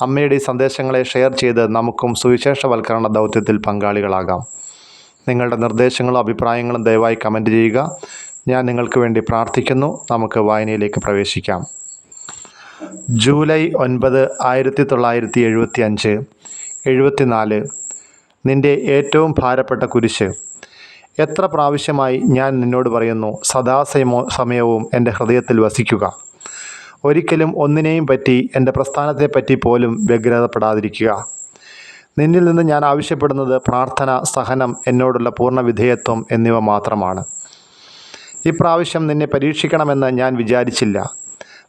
അമ്മയുടെ ഈ സന്ദേശങ്ങളെ ഷെയർ ചെയ്ത് നമുക്കും സുവിശേഷവൽക്കരണ ദൗത്യത്തിൽ പങ്കാളികളാകാം. നിങ്ങളുടെ നിർദ്ദേശങ്ങളും അഭിപ്രായങ്ങളും ദയവായി കമന്റ് ചെയ്യുക. ഞാൻ നിങ്ങൾക്ക് വേണ്ടി പ്രാർത്ഥിക്കുന്നു. നമുക്ക് വായനയിലേക്ക് പ്രവേശിക്കാം. ജൂലൈ ഒൻപത് ആയിരത്തി തൊള്ളായിരത്തി എഴുപത്തി അഞ്ച് എഴുപത്തിനാല് നിന്റെ ഏറ്റവും ഭാരപ്പെട്ട കുരിശ്. എത്ര പ്രാവശ്യമായി ഞാൻ നിന്നോട് പറയുന്നു സദാസമോ സമയവും എന്റെ ഹൃദയത്തിൽ വസിക്കുക. ഒരിക്കലും ഒന്നിനെയും പറ്റി എന്റെ പ്രസ്ഥാനത്തെപ്പറ്റി പോലും വ്യഗ്രതപ്പെടാതിരിക്കുക. നിന്നിൽ നിന്ന് ഞാൻ ആവശ്യപ്പെടുന്നത് പ്രാർത്ഥന സഹനം എന്നോടുള്ള പൂർണ വിധേയത്വം എന്നിവ മാത്രമാണ്. ഇപ്രാവശ്യം നിന്നെ പരീക്ഷിക്കണമെന്ന് ഞാൻ വിചാരിച്ചില്ല.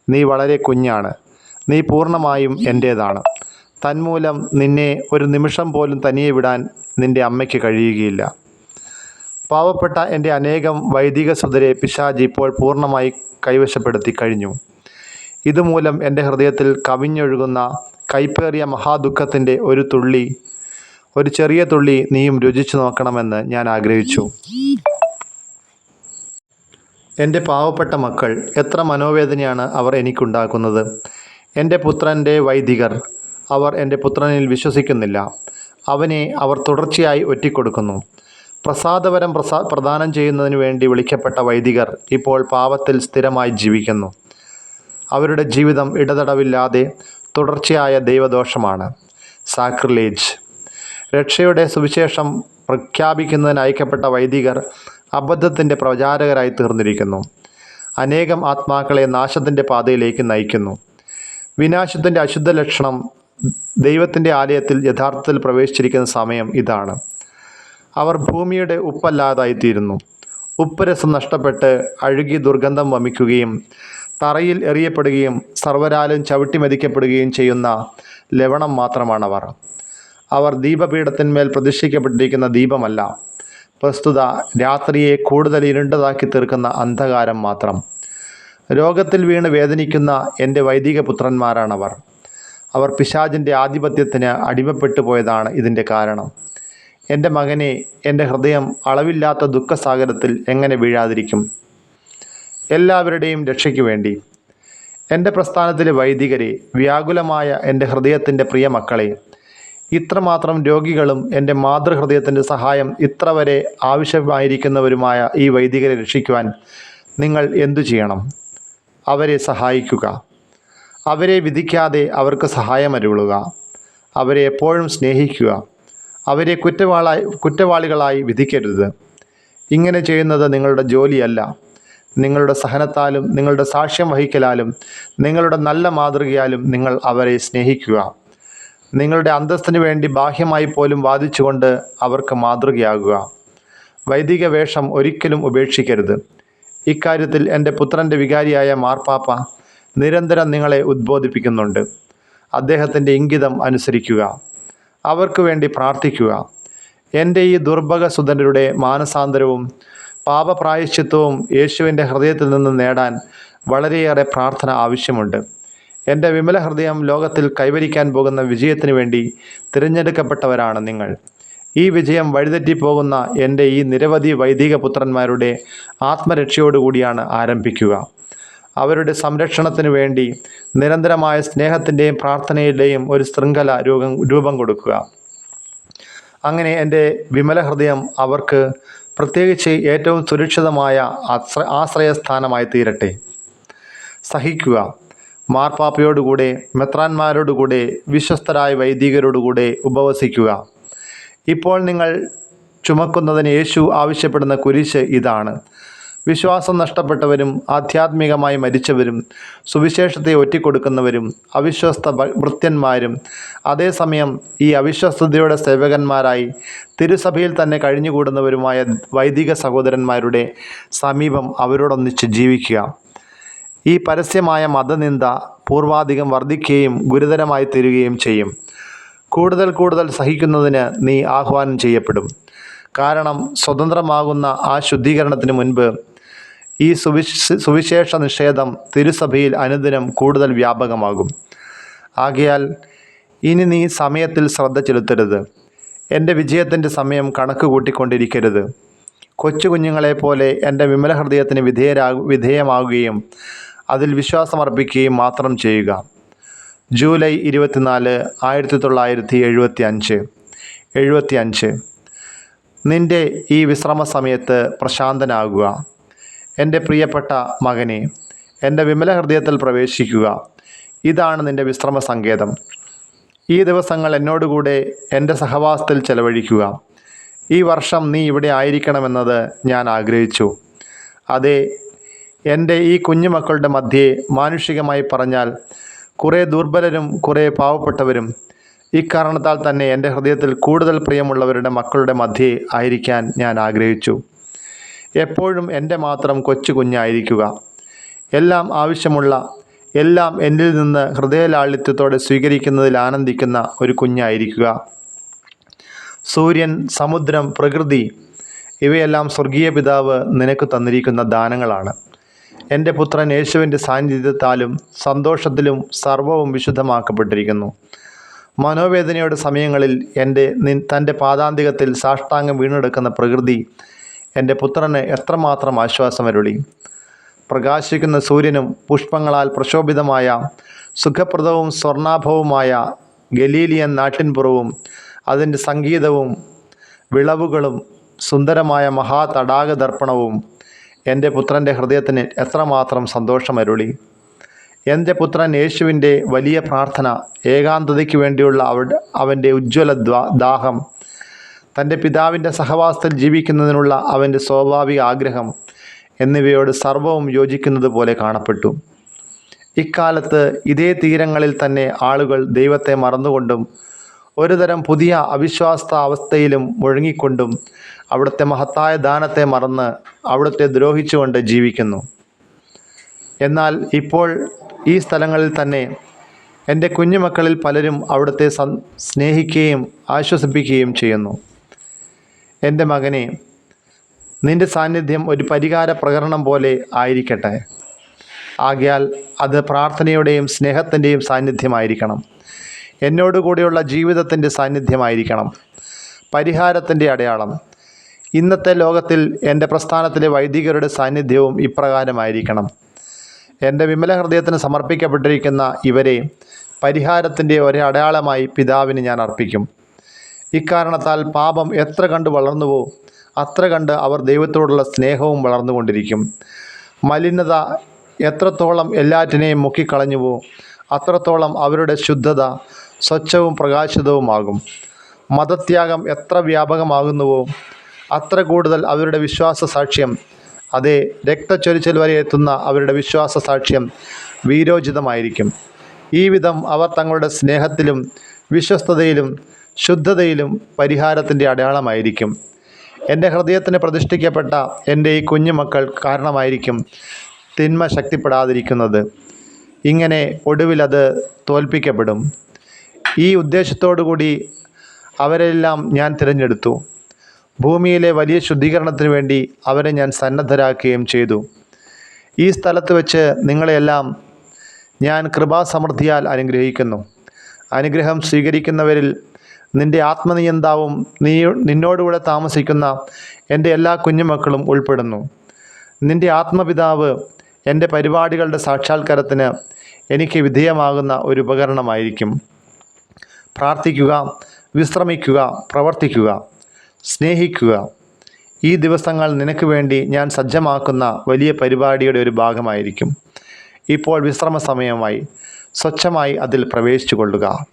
നീ വളരെ കുഞ്ഞാണ്. നീ പൂർണമായും എന്റേതാണ്. തന്മൂലം നിന്നെ ഒരു നിമിഷം പോലും തനിയെ വിടാൻ നിന്റെ അമ്മയ്ക്ക് കഴിയുകയില്ല. പാവപ്പെട്ട എന്റെ അനേകം വൈദിക സുതരെ പിശാജ് ഇപ്പോൾ പൂർണമായി കൈവശപ്പെടുത്തി കഴിഞ്ഞു. ഇതുമൂലം എന്റെ ഹൃദയത്തിൽ കവിഞ്ഞൊഴുകുന്ന കൈപ്പേറിയ മഹാദുഃഖത്തിന്റെ ഒരു തുള്ളി ഒരു ചെറിയ തുള്ളി നീയും രുചിച്ചു നോക്കണമെന്ന് ഞാൻ ആഗ്രഹിച്ചു. എന്റെ പാവപ്പെട്ട മക്കൾ എത്ര മനോവേദനയാണ് അവർ എനിക്കുണ്ടാക്കുന്നത്. എന്റെ പുത്രന്റെ വൈദികർ അവർ എന്റെ പുത്രനിൽ വിശ്വസിക്കുന്നില്ല. അവനെ അവർ തുടർച്ചയായി ഒറ്റിക്കൊടുക്കുന്നു. പ്രസാദപരം പ്രസാ പ്രദാനം ചെയ്യുന്നതിന് വേണ്ടി വിളിക്കപ്പെട്ട വൈദികർ ഇപ്പോൾ പാവത്തിൽ സ്ഥിരമായി ജീവിക്കുന്നു. അവരുടെ ജീവിതം ഇടതടവില്ലാതെ തുടർച്ചയായ ദൈവദോഷമാണ്. സാക്രിലേജ്. രക്ഷയുടെ സുവിശേഷം പ്രഖ്യാപിക്കുന്നതിന് അയക്കപ്പെട്ട വൈദികർ അബദ്ധത്തിന്റെ പ്രചാരകരായി തീർന്നിരിക്കുന്നു. അനേകം ആത്മാക്കളെ നാശത്തിന്റെ പാതയിലേക്ക് നയിക്കുന്നു. വിനാശത്തിന്റെ അശുദ്ധ ലക്ഷണം ദൈവത്തിന്റെ ആലയത്തിൽ യഥാർത്ഥത്തിൽ പ്രവേശിച്ചിരിക്കുന്ന സമയം ഇതാണ്. അവർ ഭൂമിയുടെ ഉപ്പല്ലാതായിത്തീരുന്നു. ഉപ്പുരസം നഷ്ടപ്പെട്ട് അഴുകി ദുർഗന്ധം വമിക്കുകയും തറയിൽ എറിയപ്പെടുകയും സർവരാലും ചവിട്ടി മെതിക്കപ്പെടുകയും ചെയ്യുന്ന ലവണം മാത്രമാണവർ. അവർ ദീപപീഠത്തിന്മേൽ പ്രതിഷ്ഠിക്കപ്പെട്ടിരിക്കുന്ന ദീപമല്ല. പ്രസ്തുത രാത്രിയെ കൂടുതൽ ഇരുണ്ടതാക്കി തീർക്കുന്ന അന്ധകാരം മാത്രം. രോഗത്തിൽ വീണ് വേദനിക്കുന്ന എന്റെ വൈദിക പുത്രന്മാരാണവർ. അവർ പിശാജിന്റെ ആധിപത്യത്തിന് അടിമപ്പെട്ടു പോയതാണ് ഇതിന്റെ കാരണം. എന്റെ മകനെ എന്റെ ഹൃദയം അളവില്ലാത്ത ദുഃഖസാഗരത്തിൽ എങ്ങനെ വീഴാതിരിക്കും? എല്ലാവരുടെയും രക്ഷയ്ക്ക് വേണ്ടി. എന്റെ പ്രസ്ഥാനത്തിലെ വൈദികരെ വ്യാകുലമായ എന്റെ ഹൃദയത്തിന്റെ പ്രിയ മക്കളെ ഇത്രമാത്രം രോഗികളും എന്റെ മാതൃഹൃദയത്തിന്റെ സഹായം ഇത്ര വരെ ആവശ്യമായിരിക്കുന്നവരുമായ ഈ വൈദികരെ രക്ഷിക്കുവാൻ നിങ്ങൾ എന്തു ചെയ്യണം? അവരെ സഹായിക്കുക. അവരെ വിധിക്കാതെ അവർക്ക് സഹായം അരുളുക. അവരെ എപ്പോഴും സ്നേഹിക്കുക. അവരെ കുറ്റവാളായി കുറ്റവാളികളായി വിധിക്കരുത്. ഇങ്ങനെ ചെയ്യുന്നത് നിങ്ങളുടെ ജോലിയല്ല. നിങ്ങളുടെ സഹനത്താലും നിങ്ങളുടെ സാക്ഷ്യം വഹിക്കലാലും നിങ്ങളുടെ നല്ല മാതൃകയാലും നിങ്ങൾ അവരെ സ്നേഹിക്കുക. നിങ്ങളുടെ അന്തസ്സിന് വേണ്ടി ബാഹ്യമായി പോലും വാദിച്ചുകൊണ്ട് അവർക്ക് മാതൃകയാകുക. വൈദിക വേഷം ഒരിക്കലും ഉപേക്ഷിക്കരുത്. ഇക്കാര്യത്തിൽ എന്റെ പുത്രന്റെ വികാരിയായ മാർപ്പാപ്പ നിരന്തരം നിങ്ങളെ ഉദ്ബോധിപ്പിക്കുന്നുണ്ട്. അദ്ദേഹത്തിന്റെ ഇംഗിതം അനുസരിക്കുക. അവർക്ക് വേണ്ടി പ്രാർത്ഥിക്കുക. എന്റെ ഈ ദുർഭഗ സുതനരുടെ മാനസാന്തരവും പാപപ്രായശ്ചിത്വവും യേശുവിന്റെ ഹൃദയത്തിൽ നിന്ന് നേടാൻ വളരെയേറെ പ്രാർത്ഥന ആവശ്യമുണ്ട്. എന്റെ വിമല ഹൃദയം ലോകത്തിൽ കൈവരിക്കാൻ പോകുന്ന വിജയത്തിന് വേണ്ടി തിരഞ്ഞെടുക്കപ്പെട്ടവരാണ് നിങ്ങൾ. ഈ വിജയം വഴിതെറ്റിപ്പോകുന്ന എന്റെ ഈ നിരവധി വൈദിക പുത്രന്മാരുടെ ആത്മരക്ഷയോടുകൂടിയാണ് ആരംഭിക്കുക. അവരുടെ സംരക്ഷണത്തിന് വേണ്ടി നിരന്തരമായ സ്നേഹത്തിന്റെയും പ്രാർത്ഥനയുടെയും ഒരു ശൃംഖല രൂപം രൂപം കൊടുക്കുക. അങ്ങനെ എന്റെ വിമല ഹൃദയം അവർക്ക് പ്രത്യേകിച്ച് ഏറ്റവും സുരക്ഷിതമായ ആശ്ര ആശ്രയസ്ഥാനമായി തീരട്ടെ. സഹിക്കുക. മാർപ്പാപ്പയോടുകൂടെ മെത്രാന്മാരോടുകൂടെ വിശ്വസ്തരായ വൈദികരോടുകൂടെ ഉപവസിക്കുക. ഇപ്പോൾ നിങ്ങൾ ചുമക്കുന്നതിന് യേശു ആവശ്യപ്പെടുന്ന കുരിശ് ഇതാണ്. വിശ്വാസം നഷ്ടപ്പെട്ടവരും ആധ്യാത്മികമായി മരിച്ചവരും സുവിശേഷത്തെ ഒറ്റിക്കൊടുക്കുന്നവരും അവിശ്വസ്ത വൃത്യന്മാരും അതേസമയം ഈ അവിശ്വസ്തയുടെ സേവകന്മാരായി തിരുസഭയിൽ തന്നെ കഴിഞ്ഞുകൂടുന്നവരുമായ വൈദിക സഹോദരന്മാരുടെ സമീപം അവരോടൊന്നിച്ച് ജീവിക്കുക. ഈ പരസ്യമായ മതനിന്ദ പൂർവാധികം വർദ്ധിക്കുകയും ഗുരുതരമായി തീരുകയും ചെയ്യും. കൂടുതൽ കൂടുതൽ സഹിക്കുന്നതിന് നീ ആഹ്വാനം ചെയ്യപ്പെടും. കാരണം സ്വതന്ത്രമാകുന്ന ആ ശുദ്ധീകരണത്തിന് മുൻപ് ഈ സുവിശേഷ നിഷേധം തിരുസഭയിൽ അനുദിനം കൂടുതൽ വ്യാപകമാകും. ആകയാൽ ഇനി നീ സമയത്തിൽ ശ്രദ്ധ ചെലുത്തരുത്. എന്റെ വിജയത്തിന്റെ സമയം കണക്ക് കൂട്ടിക്കൊണ്ടിരിക്കരുത്. കൊച്ചു കുഞ്ഞുങ്ങളെപ്പോലെ എന്റെ വിമല ഹൃദയത്തിന് വിധേയരാ വിധേയമാകുകയും അതിൽ വിശ്വാസമർപ്പിക്കുകയും മാത്രം ചെയ്യുക. ജൂലൈ ഇരുപത്തിനാല് ആയിരത്തി തൊള്ളായിരത്തി എഴുപത്തി അഞ്ച് എഴുപത്തി അഞ്ച് നിന്റെ ഈ വിശ്രമ സമയത്ത് പ്രശാന്തനാകുക. എന്റെ പ്രിയപ്പെട്ട മകനെ എന്റെ വിമല ഹൃദയത്തിൽ പ്രവേശിക്കുക. ഇതാണ് നിന്റെ വിശ്രമ സങ്കേതം. ഈ ദിവസങ്ങൾ എന്നോടുകൂടെ എന്റെ സഹവാസത്തിൽ ചെലവഴിക്കുക. ഈ വർഷം നീ ഇവിടെ ആയിരിക്കണമെന്നത് ഞാൻ ആഗ്രഹിച്ചു. അതെ എന്റെ ഈ കുഞ്ഞുമക്കളുടെ മധ്യേ മാനുഷികമായി പറഞ്ഞാൽ കുറേ ദുർബലരും കുറേ പാവപ്പെട്ടവരും ഇക്കാരണത്താൽ തന്നെ എന്റെ ഹൃദയത്തിൽ കൂടുതൽ പ്രിയമുള്ളവരുടെ മക്കളുടെ മധ്യേ ആയിരിക്കാൻ ഞാൻ ആഗ്രഹിച്ചു. എപ്പോഴും എന്റെ മാത്രം കൊച്ചു കുഞ്ഞായിരിക്കുക. എല്ലാം ആവശ്യമുള്ള എല്ലാം എന്നിൽ നിന്ന് ഹൃദയലാളിത്യത്തോടെ സ്വീകരിക്കുന്നതിൽ ആനന്ദിക്കുന്ന ഒരു കുഞ്ഞായിരിക്കുക. സൂര്യൻ സമുദ്രം പ്രകൃതി ഇവയെല്ലാം സ്വർഗീയ പിതാവ് നിനക്ക് തന്നിരിക്കുന്ന ദാനങ്ങളാണ്. എന്റെ പുത്രൻ യേശുവിന്റെ സാന്നിധ്യത്താലും സന്തോഷത്തിലും സർവവും വിശുദ്ധമാക്കപ്പെട്ടിരിക്കുന്നു. മനോവേദനയുടെ സമയങ്ങളിൽ എന്റെ തന്റെ പാദാന്തികത്തിൽ സാഷ്ടാംഗം വീണെടുക്കുന്ന പ്രകൃതി എന്റെ പുത്രന് എത്രമാത്രം ആശ്വാസമരുളി പ്രകാശിക്കുന്ന സൂര്യനും പുഷ്പങ്ങളാൽ പ്രശോഭിതമായ സുഖപ്രദവും സ്വർണാഭവുമായ ഗലീലിയൻ നാട്ടിൻപുറവും അതിന്റെ സംഗീതവും വിളവുകളും സുന്ദരമായ മഹാതടാക ദർപ്പണവും എന്റെ പുത്രന്റെ ഹൃദയത്തിന് എത്രമാത്രം സന്തോഷമരുളി എന്റെ പുത്രൻ യേശുവിന്റെ വലിയ പ്രാർത്ഥന ഏകാന്തതയ്ക്ക് വേണ്ടിയുള്ള അവ അവന്റെ ഉജ്ജ്വല ദാഹം തന്റെ പിതാവിന്റെ സഹവാസത്തിൽ ജീവിക്കുന്നതിനുള്ള അവന്റെ സ്വാഭാവിക ആഗ്രഹം എന്നിവയോട് സർവവും യോജിക്കുന്നത് പോലെ കാണപ്പെട്ടു. ഇക്കാലത്ത് ഇതേ തീരങ്ങളിൽ തന്നെ ആളുകൾ ദൈവത്തെ മറന്നുകൊണ്ടും ഒരുതരം പുതിയ അവിശ്വാസ അവസ്ഥയിലും മുഴങ്ങിക്കൊണ്ടും അവിടുത്തെ മഹത്തായ ദാനത്തെ മറന്ന് അവിടുത്തെ ദ്രോഹിച്ചുകൊണ്ട് ജീവിക്കുന്നു. എന്നാൽ ഇപ്പോൾ ഈ സ്ഥലങ്ങളിൽ തന്നെ എന്റെ കുഞ്ഞുമക്കളിൽ പലരും അവിടുത്തെ സ്നേഹിക്കുകയും ആശ്വസിപ്പിക്കുകയും ചെയ്യുന്നു. എന്റെ മകനെ നിന്റെ സാന്നിധ്യം ഒരു പരിഹാര പ്രകരണം പോലെ ആയിരിക്കട്ടെ. ആകയാൽ അത് പ്രാർത്ഥനയുടെയും സ്നേഹത്തിന്റെയും സാന്നിധ്യമായിരിക്കണം. എന്നോടുകൂടിയുള്ള ജീവിതത്തിന്റെ സാന്നിധ്യമായിരിക്കണം. പരിഹാരത്തിന്റെ അടയാളം. ഇന്നത്തെ ലോകത്തിൽ എന്റെ പ്രസ്ഥാനത്തിലെ വൈദികരുടെ സാന്നിധ്യവും ഇപ്രകാരമായിരിക്കണം. എന്റെ വിമല ഹൃദയത്തിന് സമർപ്പിക്കപ്പെട്ടിരിക്കുന്ന ഇവരെ പരിഹാരത്തിന്റെ അടയാളമായി പിതാവിന് ഞാൻ അർപ്പിക്കും. ഇക്കാരണത്താൽ പാപം എത്ര കണ്ട് വളർന്നുവോ അത്ര കണ്ട് അവർ ദൈവത്തോടുള്ള സ്നേഹവും വളർന്നുകൊണ്ടിരിക്കും. മലിനത എത്രത്തോളം എല്ലാറ്റിനെയും മുക്കിക്കളഞ്ഞുവോ അത്രത്തോളം അവരുടെ ശുദ്ധത സ്വച്ഛവും പ്രകാശിതവുമാകും. മതത്യാഗം എത്ര വ്യാപകമാകുന്നുവോ അത്ര കൂടുതൽ അവരുടെ വിശ്വാസ സാക്ഷ്യം അതേ രക്തച്ചൊരിച്ചൽ വരെ എത്തുന്ന അവരുടെ വിശ്വാസ സാക്ഷ്യം വീരോചിതമായിരിക്കും. ഈ വിധം അവർ തങ്ങളുടെ സ്നേഹത്തിലും വിശ്വസ്തതയിലും ശുദ്ധതയിലും പരിഹാരത്തിന്റെ അടയാളമായിരിക്കും. എന്റെ ഹൃദയത്തിന് പ്രതിഷ്ഠിക്കപ്പെട്ട എന്റെ ഈ കുഞ്ഞുമക്കൾ കാരണമായിരിക്കും തിന്മ ശക്തിപ്പെടാതിരിക്കുന്നത്. ഇങ്ങനെ ഒടുവിലത് തോൽപ്പിക്കപ്പെടും. ഈ ഉദ്ദേശത്തോടു കൂടി അവരെല്ലാം ഞാൻ തിരഞ്ഞെടുത്തു. ഭൂമിയിലെ വലിയ ശുദ്ധീകരണത്തിന് വേണ്ടി അവരെ ഞാൻ സന്നദ്ധരാക്കുകയും ചെയ്തു. ഈ സ്ഥലത്ത് വെച്ച് നിങ്ങളെല്ലാം ഞാൻ കൃപാസമൃദ്ധിയാൽ അനുഗ്രഹിക്കുന്നു. അനുഗ്രഹം സ്വീകരിക്കുന്നവരിൽ നിന്റെ ആത്മനിയന്താവും. നീ നിന്നോടുകൂടെ താമസിക്കുന്ന എന്റെ എല്ലാ കുഞ്ഞുമക്കളും ഉൾപ്പെടുന്നു. നിന്റെ ആത്മപിതാവ് എന്റെ പരിപാടികളുടെ സാക്ഷാത്കാരത്തിന് എനിക്ക് വിധേയമാകുന്ന ഒരു ഉപകരണമായിരിക്കും. പ്രാർത്ഥിക്കുക വിശ്രമിക്കുക പ്രവർത്തിക്കുക സ്നേഹിക്കുക. ഈ ദിവസങ്ങൾ നിനക്ക് വേണ്ടി ഞാൻ സജ്ജമാക്കുന്ന വലിയ പരിപാടിയുടെ ഒരു ഭാഗമായിരിക്കും. ഇപ്പോൾ വിശ്രമ സമയമായി സ്വച്ഛമായി അതിൽ പ്രവേശിച്ചു കൊള്ളുക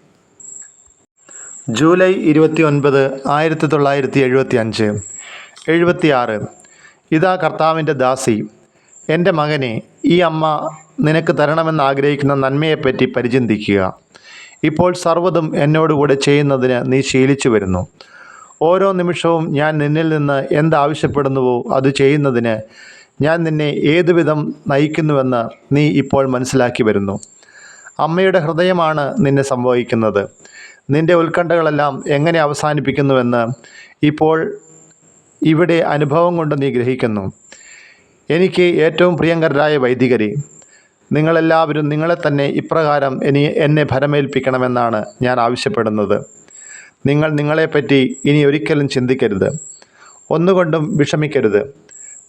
ജൂലൈ ഇരുപത്തി ഒൻപത് ആയിരത്തി തൊള്ളായിരത്തി എഴുപത്തി അഞ്ച് എഴുപത്തിയാറ്. ഇതാ കർത്താവിന്റെ ദാസി. എന്റെ മകനെ ഈ അമ്മ നിനക്ക് തരണമെന്ന് ആഗ്രഹിക്കുന്ന നന്മയെപ്പറ്റി പരിചിന്തിക്കുക. ഇപ്പോൾ സർവതും എന്നോടുകൂടെ ചെയ്യുന്നതിന് നീ ശീലിച്ചു വരുന്നു. ഓരോ നിമിഷവും ഞാൻ നിന്നിൽ നിന്ന് എന്താവശ്യപ്പെടുന്നുവോ അത് ചെയ്യുന്നതിന് ഞാൻ നിന്നെ ഏതുവിധം നയിക്കുന്നുവെന്ന് നീ ഇപ്പോൾ മനസ്സിലാക്കി വരുന്നു. അമ്മയുടെ ഹൃദയമാണ് നിന്നെ സംഭവിക്കുന്നത് നിന്റെ ഉത്കണ്ഠകളെല്ലാം എങ്ങനെ അവസാനിപ്പിക്കുന്നുവെന്ന് ഇപ്പോൾ ഇവിടെ അനുഭവം കൊണ്ട് നീ ഗ്രഹിക്കുന്നു. എനിക്ക് ഏറ്റവും പ്രിയങ്കരരായ വൈദികരെ നിങ്ങളെല്ലാവരും നിങ്ങളെ തന്നെ ഇപ്രകാരം ഇനി എന്നെ ഭരമേൽപ്പിക്കണമെന്നാണ് ഞാൻ ആവശ്യപ്പെടുന്നത്. നിങ്ങൾ നിങ്ങളെപ്പറ്റി ഇനി ഒരിക്കലും ചിന്തിക്കരുത്. ഒന്നുകൊണ്ടും വിഷമിക്കരുത്.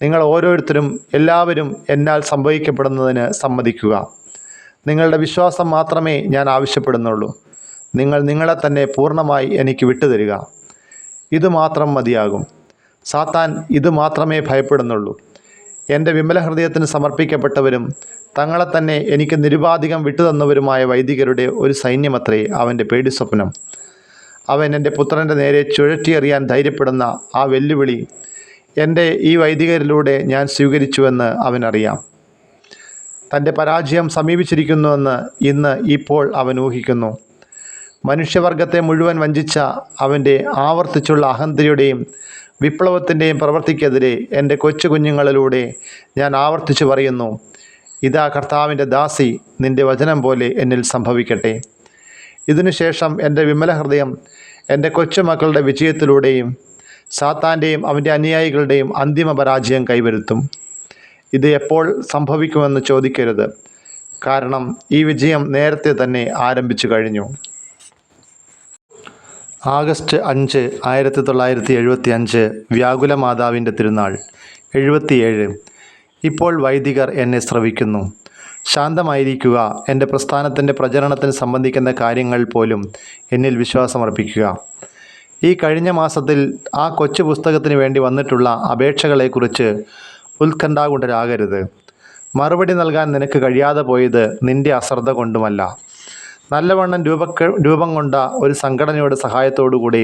നിങ്ങൾ ഓരോരുത്തരും എല്ലാവരും എന്നാൽ സംഭവിക്കപ്പെടുന്നതിന് സമ്മതിക്കുക. നിങ്ങളുടെ വിശ്വാസം മാത്രമേ ഞാൻ ആവശ്യപ്പെടുന്നുള്ളൂ. നിങ്ങൾ നിങ്ങളെ തന്നെ പൂർണമായി എനിക്ക് വിട്ടുതരിക. ഇതുമാത്രം മതിയാകും. സാത്താൻ ഇത് മാത്രമേ ഭയപ്പെടുന്നുള്ളൂ. എന്റെ വിമല ഹൃദയത്തിന് സമർപ്പിക്കപ്പെട്ടവരും തങ്ങളെ തന്നെ എനിക്ക് നിരുപാധികം വിട്ടുതന്നവരുമായ വൈദികരുടെ ഒരു സൈന്യമത്രേ അവന്റെ പേടി സ്വപ്നം അവൻ എന്റെ പുത്രന്റെ നേരെ ചുഴറ്റിയെറിയാൻ ധൈര്യപ്പെടുന്ന ആ വെല്ലുവിളി എന്റെ ഈ വൈദികരിലൂടെ ഞാൻ സ്വീകരിച്ചുവെന്ന് അവനറിയാം. തന്റെ പരാജയം സമീപിച്ചിരിക്കുന്നുവെന്ന് ഇന്ന് ഇപ്പോൾ അവൻ ഊഹിക്കുന്നു. മനുഷ്യവർഗത്തെ മുഴുവൻ വഞ്ചിച്ച അവന്റെ ആവർത്തിച്ചുള്ള അഹന്തയുടെയും വിപ്ലവത്തിന്റെയും പ്രവൃത്തിക്കെതിരെ എന്റെ കൊച്ചു കുഞ്ഞുങ്ങളിലൂടെ ഞാൻ ആവർത്തിച്ചു പറയുന്നു ഇതാ കർത്താവിന്റെ ദാസി നിന്റെ വചനം പോലെ എന്നിൽ സംഭവിക്കട്ടെ. ഇതിനുശേഷം എന്റെ വിമല ഹൃദയം എന്റെ കൊച്ചുമക്കളുടെ വിജയത്തിലൂടെയും സാത്താന്റെയും അവന്റെ അനുയായികളുടെയും അന്തിമ പരാജയം കൈവരുത്തും. ഇത് എപ്പോൾ സംഭവിക്കുമെന്ന് ചോദിക്കരുത്. കാരണം ഈ വിജയം നേരത്തെ തന്നെ ആരംഭിച്ചു കഴിഞ്ഞു. ആഗസ്റ്റ് അഞ്ച് ആയിരത്തി തൊള്ളായിരത്തി എഴുപത്തി അഞ്ച് വ്യാകുല മാതാവിന്റെ തിരുനാൾ എഴുപത്തിയേഴ്. ഇപ്പോൾ വൈദികർ എന്നെ ശ്രവിക്കുന്നു ശാന്തമായിരിക്കുക. എന്റെ പ്രസ്ഥാനത്തിന്റെ പ്രചരണത്തിന് സംബന്ധിക്കുന്ന കാര്യങ്ങൾ പോലും എന്നിൽ വിശ്വാസമർപ്പിക്കുക. ഈ കഴിഞ്ഞ മാസത്തിൽ ആ കൊച്ചു പുസ്തകത്തിന് വേണ്ടി വന്നിട്ടുള്ള അപേക്ഷകളെക്കുറിച്ച് ഉത്കണ്ഠാകുണ്ടരാകരുത്. മറുപടി നൽകാൻ നിനക്ക് കഴിയാതെ പോയത് നിന്റെ അശ്രദ്ധ കൊണ്ടുമല്ല നല്ലവണ്ണം രൂപക്ക രൂപം കൊണ്ട ഒരു സംഘടനയുടെ സഹായത്തോടുകൂടി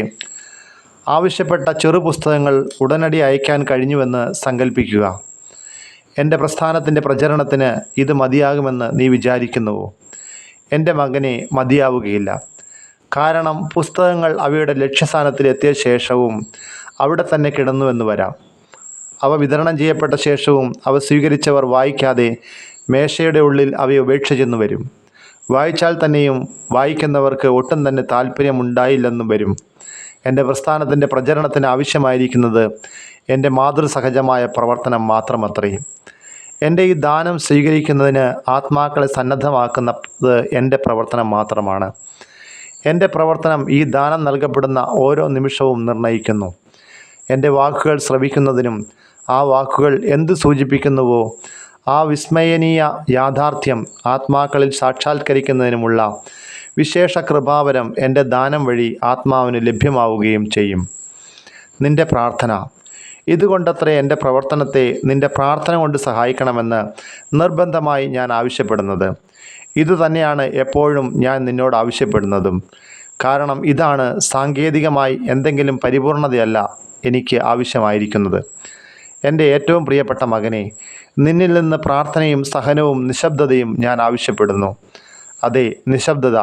ആവശ്യപ്പെട്ട ചെറു പുസ്തകങ്ങൾ ഉടനടി അയക്കാൻ കഴിഞ്ഞുവെന്ന് സങ്കല്പിക്കുക എന്റെ പ്രസ്ഥാനത്തിന്റെ പ്രചരണത്തിന് ഇത് മതിയാകുമെന്ന് നീ വിചാരിക്കുന്നുവോ എന്റെ മകനെ മതിയാവുകയില്ല. കാരണം പുസ്തകങ്ങൾ അവയുടെ ലക്ഷ്യസ്ഥാനത്തിലെത്തിയ ശേഷവും അവിടെ തന്നെ കിടന്നുവെന്ന് വരാം. അവ വിതരണം ചെയ്യപ്പെട്ട ശേഷവും അവ സ്വീകരിച്ചവർ വായിക്കാതെ മേശയുടെ ഉള്ളിൽ അവയെ ഉപേക്ഷിച്ചെന്ന് വരും. വായിച്ചാൽ തന്നെയും വായിക്കുന്നവർക്ക് ഒട്ടും തന്നെ താല്പര്യമുണ്ടായില്ലെന്നും വരും. എന്റെ പ്രസ്ഥാനത്തിന്റെ പ്രചരണത്തിന് ആവശ്യമായിരിക്കുന്നത് എന്റെ മാതൃസഹജമായ പ്രവർത്തനം മാത്രമത്രേ. എന്റെ ഈ ദാനം സ്വീകരിക്കുന്നതിന് ആത്മാക്കളെ സന്നദ്ധമാക്കുന്നത് എന്റെ പ്രവർത്തനം മാത്രമാണ്. എന്റെ പ്രവർത്തനം ഈ ദാനം നൽകപ്പെടുന്ന ഓരോ നിമിഷവും നിർണയിക്കുന്നു എന്റെ വാക്കുകൾ ശ്രവിക്കുന്നതിനും ആ വാക്കുകൾ എന്ത് സൂചിപ്പിക്കുന്നുവോ ആ വിസ്മയനീയ യാഥാർത്ഥ്യം ആത്മാക്കളിൽ സാക്ഷാത്കരിക്കുന്നതിനുമുള്ള വിശേഷ കൃപാവരം എന്റെ ദാനം വഴി ആത്മാവിന് ലഭ്യമാവുകയും ചെയ്യും. നിന്റെ പ്രാർത്ഥന. ഇതുകൊണ്ടത്രേ എന്റെ പ്രവർത്തനത്തെ നിന്റെ പ്രാർത്ഥന കൊണ്ട് സഹായിക്കണമെന്ന് നിർബന്ധമായി ഞാൻ ആവശ്യപ്പെടുന്നത്. ഇതുതന്നെയാണ് എപ്പോഴും ഞാൻ നിന്നോട് ആവശ്യപ്പെടുന്നതും. കാരണം ഇതാണ് സാങ്കേതികമായി എന്തെങ്കിലും പരിപൂർണതയല്ല എനിക്ക് ആവശ്യമായിരിക്കുന്നത്. എന്റെ ഏറ്റവും പ്രിയപ്പെട്ട മകനെ നിന്നിൽ നിന്ന് പ്രാർത്ഥനയും സഹനവും നിശബ്ദതയും ഞാൻ ആവശ്യപ്പെടുന്നു. അതെ നിശബ്ദത.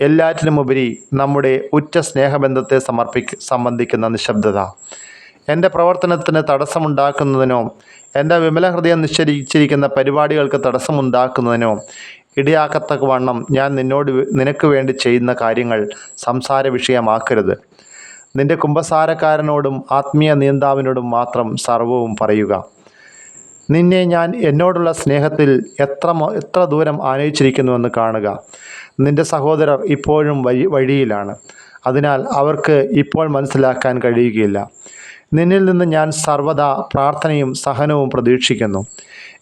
എല്ലാറ്റിനുമുപരി നമ്മുടെ ഉച്ച സ്നേഹബന്ധത്തെ സമർപ്പിക്ക സംബന്ധിക്കുന്ന നിശബ്ദത. എന്റെ പ്രവർത്തനത്തിന് തടസ്സമുണ്ടാക്കുന്നതിനോ എന്റെ വിമല ഹൃദയം നിശ്ചയിച്ചിരിക്കുന്ന പരിപാടികൾക്ക് തടസ്സമുണ്ടാക്കുന്നതിനോ ഇടയാക്കത്തക്ക വണ്ണം ഞാൻ നിന്നോട് നിനക്ക് വേണ്ടി ചെയ്യുന്ന കാര്യങ്ങൾ സംസാര വിഷയമാക്കരുത് നിന്റെ കുംഭസാരക്കാരനോടും ആത്മീയ നിയന്താവിനോടും മാത്രം സർവവും പറയുക. നിന്നെ ഞാൻ എന്നോടുള്ള സ്നേഹത്തിൽ എത്ര എത്ര ദൂരം ആനയിച്ചിരിക്കുന്നുവെന്ന് കാണുക. നിന്റെ സഹോദരർ ഇപ്പോഴും വഴി വഴിയിലാണ്. അതിനാൽ അവർക്ക് ഇപ്പോൾ മനസ്സിലാക്കാൻ കഴിയുകയില്ല. നിന്നിൽ നിന്ന് ഞാൻ സർവദാ പ്രാർത്ഥനയും സഹനവും പ്രതീക്ഷിക്കുന്നു.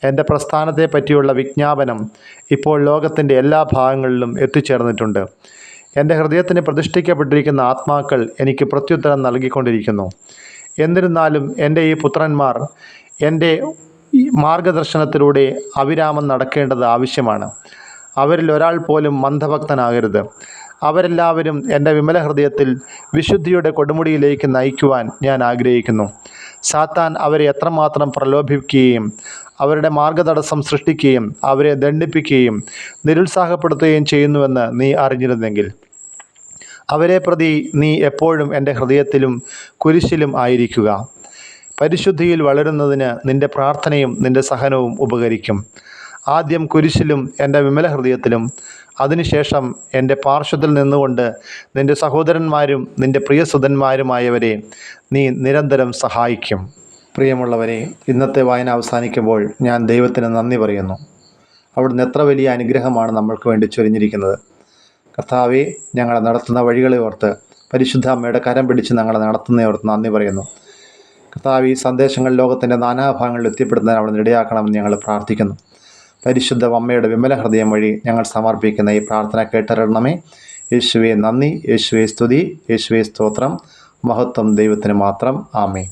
എന്റെ പ്രസ്ഥാനത്തെ പറ്റിയുള്ള വിജ്ഞാപനം ഇപ്പോൾ ലോകത്തിന്റെ എല്ലാ ഭാഗങ്ങളിലും എത്തിച്ചേർന്നിട്ടുണ്ട്. എന്റെ ഹൃദയത്തിന് പ്രതിഷ്ഠിക്കപ്പെട്ടിരിക്കുന്ന ആത്മാക്കൾ എനിക്ക് പ്രത്യുത്തരം നൽകിക്കൊണ്ടിരിക്കുന്നു. എന്നിരുന്നാലും എന്റെ ഈ പുത്രന്മാർ എന്റെ മാർഗദർശനത്തിലൂടെ അവിരാമം നടക്കേണ്ടത് ആവശ്യമാണ്. അവരിൽ ഒരാൾ പോലും മന്ദഭക്തനാകരുത്. അവരെല്ലാവരും എന്റെ വിമല ഹൃദയത്തിൽ വിശുദ്ധിയുടെ കൊടുമുടിയിലേക്ക് നയിക്കുവാൻ ഞാൻ ആഗ്രഹിക്കുന്നു. സാത്താൻ അവരെ എത്രമാത്രം പ്രലോഭിപ്പിക്കുകയും അവരുടെ മാർഗതടസ്സം സൃഷ്ടിക്കുകയും അവരെ ദണ്ഡിപ്പിക്കുകയും നിരുത്സാഹപ്പെടുത്തുകയും ചെയ്യുന്നുവെന്ന് നീ അറിഞ്ഞിരുന്നെങ്കിൽ. അവരെ പ്രതി നീ എപ്പോഴും എന്റെ ഹൃദയത്തിലും കുരിശിലും ആയിരിക്കുക. പരിശുദ്ധിയിൽ വളരുന്നതിന് നിന്റെ പ്രാർത്ഥനയും നിന്റെ സഹനവും ഉപകരിക്കും. ആദ്യം കുരിശിലും എന്റെ വിമല ഹൃദയത്തിലും. അതിനുശേഷം എന്റെ പാർശ്വത്തിൽ നിന്നുകൊണ്ട് നിന്റെ സഹോദരന്മാരും നിന്റെ പ്രിയസുതന്മാരുമായവരെ നീ നിരന്തരം സഹായിക്കും. പ്രിയമുള്ളവരെ ഇന്നത്തെ വായന അവസാനിക്കുമ്പോൾ ഞാൻ ദൈവത്തിന് നന്ദി പറയുന്നു. അവിടുന്ന് എത്ര വലിയ അനുഗ്രഹമാണ് നമ്മൾക്ക് വേണ്ടി ചൊരിഞ്ഞിരിക്കുന്നത്. കർത്താവെ ഞങ്ങളെ നടത്തുന്ന വഴികളെ ഓർത്ത് പരിശുദ്ധ അമ്മയുടെ കരം പിടിച്ച് ഞങ്ങളെ നടത്തുന്ന ഓർത്ത് നന്ദി പറയുന്നു. കർത്താവ് ഈ സന്ദേശങ്ങൾ ലോകത്തിന്റെ നാനാഭാഗങ്ങളിൽ എത്തിപ്പെടുന്നതിന് അവിടെ ഇടയാക്കണമെന്ന് ഞങ്ങൾ പ്രാർത്ഥിക്കുന്നു. പരിശുദ്ധ അമ്മയുടെ വിമല ഹൃദയം വഴി ഞങ്ങൾ സമർപ്പിക്കുന്ന ഈ പ്രാർത്ഥന കേട്ടറിയണമേ. യേശുവെ നന്ദി യേശുവെ സ്തുതി യേശുവെ സ്തോത്രം മഹത്വം ദൈവത്തിന് മാത്രം. ആമേ